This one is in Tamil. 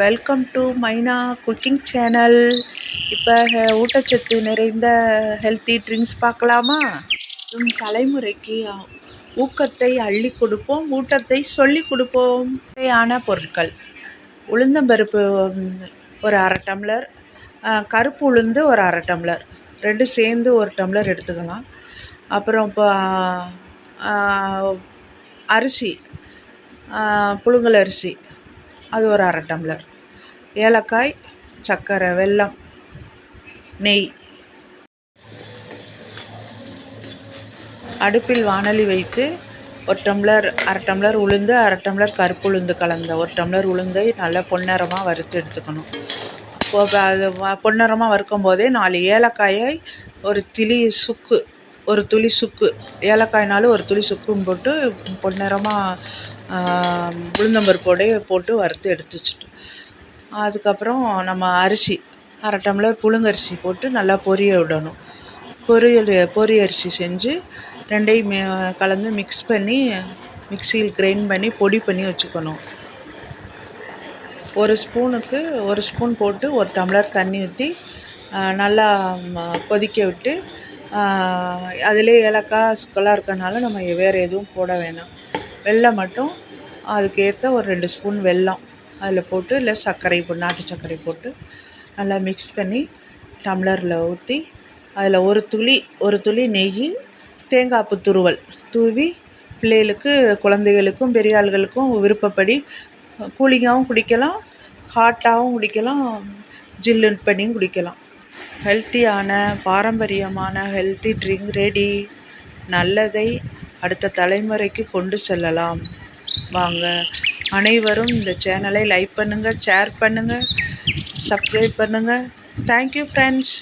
Welcome to Maina cooking channel இப்போ ஊட்டச்சத்து நிறைந்த ஹெல்த்தி ட்ரிங்க்ஸ் பார்க்கலாமா? நம் தலைமுறைக்கு ஊக்கத்தை அள்ளி கொடுப்போம் ஊட்டத்தை சொல்லி கொடுப்போம். தேவையான பொருட்கள். உளுந்தம்பருப்பு ஒரு அரை டம்ளர். கருப்பு உளுந்து ஒரு அரை டம்ளர். ரெண்டு சேர்ந்து ஒரு டம்ளர் எடுத்துக்கலாம். அப்புறம் இப்போ அரிசி புழுங்கல் அரிசி. அது ஒரு அரை டம்ளர். ஏலக்காய் சர்க்கரை வெல்லம் நெய். அடுப்பில் வானொலி வைத்து ஒரு டம்ளர் அரை டம்ளர் உளுந்து அரை டம்ளர் கருப்பு உளுந்து கலந்த ஒரு டம்ளர் உளுந்தை நல்லா பொன்னரமாக வறுத்து எடுத்துக்கணும். அது பொன்னரமாக வறுக்கும் போதே நாலு ஏலக்காயை ஒரு திளி சுக்கு ஒரு துளி சுக்கு ஏலக்காய்னாலும் ஒரு துளி சுக்கும் போட்டு பொன்னிறமாக உளுந்தம்பருப்போடய போட்டு வறுத்து எடுத்து வச்சுட்டு அதுக்கப்புறம் நம்ம அரிசி அரை டம்ளர் புழுங்கரிசி போட்டு நல்லா பொரிய விடணும். பொரியல் பொரிய அரிசி செஞ்சு ரெண்டையும் கலந்து மிக்ஸ் பண்ணி மிக்சியில் கிரைண்ட் பண்ணி பொடி பண்ணி வச்சுக்கணும். ஒரு ஸ்பூனுக்கு ஒரு ஸ்பூன் போட்டு ஒரு டம்ளர் தண்ணி ஊற்றி நல்லா கொதிக்க விட்டு அதிலே ஏலக்காய் சுக்கெல்லாம் இருக்கறனால நம்ம வேறு எதுவும் போட வேணாம். வெல்லம் மட்டும் அதுக்கேற்ற ஒரு ரெண்டு ஸ்பூன் வெல்லம் அதில் போட்டு இல்லை சர்க்கரை போ நாட்டு சர்க்கரை போட்டு நல்லா மிக்ஸ் பண்ணி டம்ளரில் ஊற்றி அதில் ஒரு துளி ஒரு துளி நெய் தேங்காய்ப்பு துருவல் தூவி பிள்ளைகளுக்கு குழந்தைகளுக்கும் பெரிய ஆள்களுக்கும் விருப்பப்படி கூலிங்காகவும் குடிக்கலாம் ஹாட்டாகவும் குடிக்கலாம் ஜில்லுன்னு பண்ணியும் குடிக்கலாம். ஹெல்த்தியான பாரம்பரியமான ஹெல்த்தி ட்ரிங்க் ரெடி நல்லதை அடுத்த தலைமுறைக்கு கொண்டு செல்லலாம். வாங்க அனைவரும் இந்த சேனலை லைக் பண்ணுங்கள் ஷேர் பண்ணுங்கள் சப்ஸ்கிரைப் பண்ணுங்கள் தேங்க்யூ ஃப்ரெண்ட்ஸ்